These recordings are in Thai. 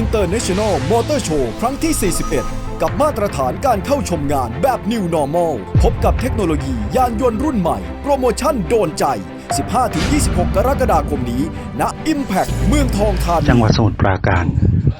International Motor Show ครั้งที่ 41 กับมาตรฐานการเข้าชมงานแบบ New Normal พบกับเทคโนโลยียานยนต์รุ่นใหม่ โปรโมชั่นโดนใจ 15-26 กรกฎาคมนี้ ณ Impact เมืองทองธานีจังหวัดสมุทรปราการ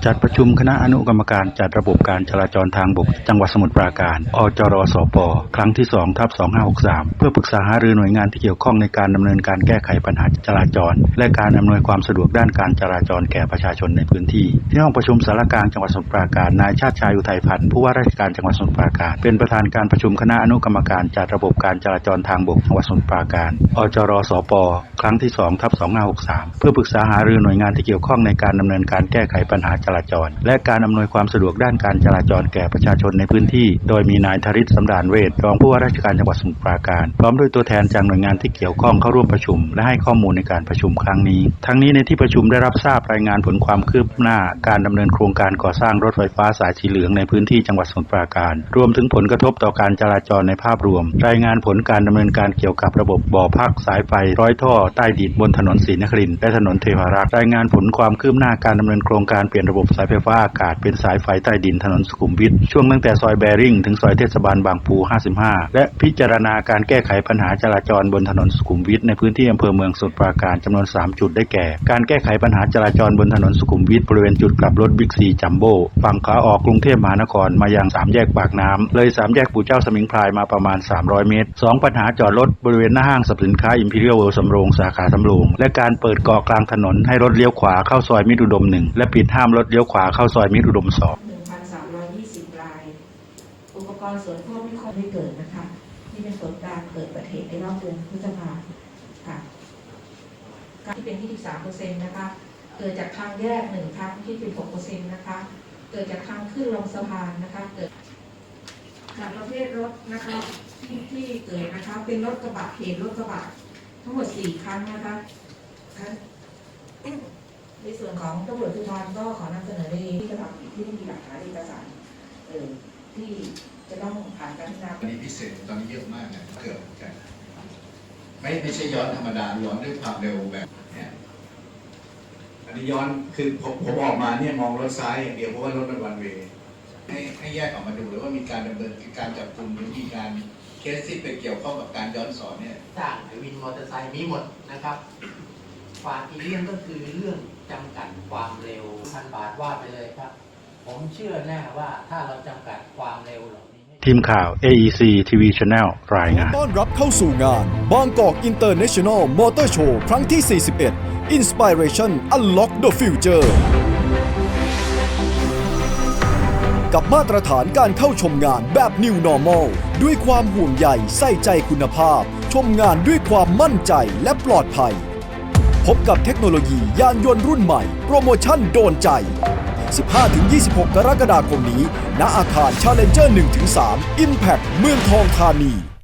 จัดประชุมคณะอนุกรรมการจัดระบบการจราจรทางบก จังหวัดสมุทรปราการ อจรสป ครั้งที่2ทับ2563 เพื่อปรึกษาหารือหน่วยงานที่เกี่ยวข้องในการดำเนินการแก้ไขปัญหาจราจร และการอำนวยความสะดวกด้านการจราจรแก่ประชาชนในพื้นที่ ที่ห้องประชุมสารกลางจังหวัดสมุทรปราการนายชาติชายอุทัยพันธ์ผู้ว่าราชการจังหวัดสมุทรปราการ เป็นประธานการประชุมคณะอนุกรรมการจัดระบบการจราจรทางบกจังหวัดสมุทรปราการ อจรสป ครั้งที่2ทับ2563 เพื่อปรึกษาหารือหน่วยงานที่เกี่ยวข้องในการดำเนินการแก้ไขปัญหาจราจร และการอำนวยความสะดวกด้านการจราจรแก่ประชาชนในพื้นที่ โดยมีนายธริศสำราญเวทรองผู้ว่าราชการจังหวัดสมุทรปราการ พร้อมด้วยตัวแทนจากหน่วยงานที่เกี่ยวข้องเข้าร่วมประชุม และให้ข้อมูลในการประชุมครั้งนี้ ทั้งนี้ในที่ประชุมได้รับทราบรายงานผลความคืบหน้า การดำเนินโครงการก่อสร้างรถไฟฟ้าสายสีเหลืองในพื้นที่จังหวัดสมุทรปราการ รวมถึงผลกระทบต่อการจราจรในภาพรวม รายงานผลการดำเนินการเกี่ยวกับระบบบ่อพักสายไฟร้อยท่อใต้ดินบนถนนศรีนครินทร์และถนนเทพารักษ์รายงานผลความคืบหน้าการดำเนินโครงการเปลี่ยนระบบสายไฟฟ้าอากาศเป็นสายไฟใต้ดินถนนสุขุมวิทช่วงตั้งแต่ซอยแบริ่งถึงซอยเทศบาลบางปู 55 และพิจารณาการแก้ไขปัญหาจราจรบนถนนสุขุมวิทในพื้นที่อำเภอเมืองสมุทรปราการจำนวน 3 จุดได้แก่ การแก้ไขปัญหาจราจรบนถนนสุขุมวิทบริเวณจุดกลับรถบิ๊กซีจัมโบ้ฝั่งขาออกกรุงเทพมหานครมายังสามแยกปากน้ำเลยสามแยกปู่เจ้าสมิงพรายมาประมาณ 300 เมตร 2 ปัญหาจอดรถบริเวณหน้าห้างสรรพสินค้าอิมพีเรียลเวิลด์สำโรงสาขาสำโรงและการเปิดเกาะกลางถนนให้รถเลี้ยวขวาเข้าซอยมิตรอุดมหนึ่งและปิดห้ามรถเลี้ยวขวาเข้าซอยมิตรอุดมสอง1,320 ราย อุปกรณ์สวนควบไม่ค่อยไม่เกิดนะคะนี่เป็นผลการเกิดอุบัติเหตุในรอบเดือนพฤษภาค่ะการที่เป็น23%นะคะ เกิดจากทางแยกหนึ่งครั้งที่เป็น6%นะคะ เกิดจากทางขึ้นลงสะพานนะคะ เกิดจากประเภทรถนะคะที่ที่เกิดนะคะ เป็นรถกระบะเหตุรถกระบะทั้งหมด4ครั้งนะคะ ในส่วนของตำรวจภูธรก็ขอนำเสนอในที่กระทำผิดที่มีหลักฐานเอกสารเออที่จะต้องผ่านการพิจารณาอันนี้พิเศษตอนนี้เยอะมากนะเกือบกันไม่ไม่ใช่ย้อนธรรมดาย้อนด้วยความเร็วแบบเนี่ยอันนี้ย้อนคือผมผมออกมาเนี่ยมองรถซ้ายอย่างเดียวเพราะว่ารถมันวันเวย์ให้ให้แยกออกมาดูเลยว่ามีการดำเนินการจับกลุ่มหรือมีการเคสที่ไปเกี่ยวข้องกับการย้อนสอนเนี่ยจ้างหรือวินมอเตอร์ไซค์มีหมดนะครับ ฝากอีกเรื่องก็คือเรื่องจำกัดความเร็วพันบาทว่าไปเลยครับ ผมเชื่อแน่ว่าถ้าเราจำกัดความเร็วเหล่านี้ให้ ทีมข่าว AEC TV Channel รายงาน ต้อนรับเข้าสู่งานบางกอก International Motor Show ครั้งที่ 41 Inspiration Unlock the Future กับมาตรฐานการเข้าชมงานแบบ New Normal ด้วยความห่วงใยใส่ใจคุณภาพ ชมงานด้วยความมั่นใจและปลอดภัย พบกับเทคโนโลยียานยนต์รุ่นใหม่ โปรโมชั่นโดนใจ 15-26 กรกฎาคมนี้ ณอาคาร Challenger 1-3 Impact เมืองทองธานี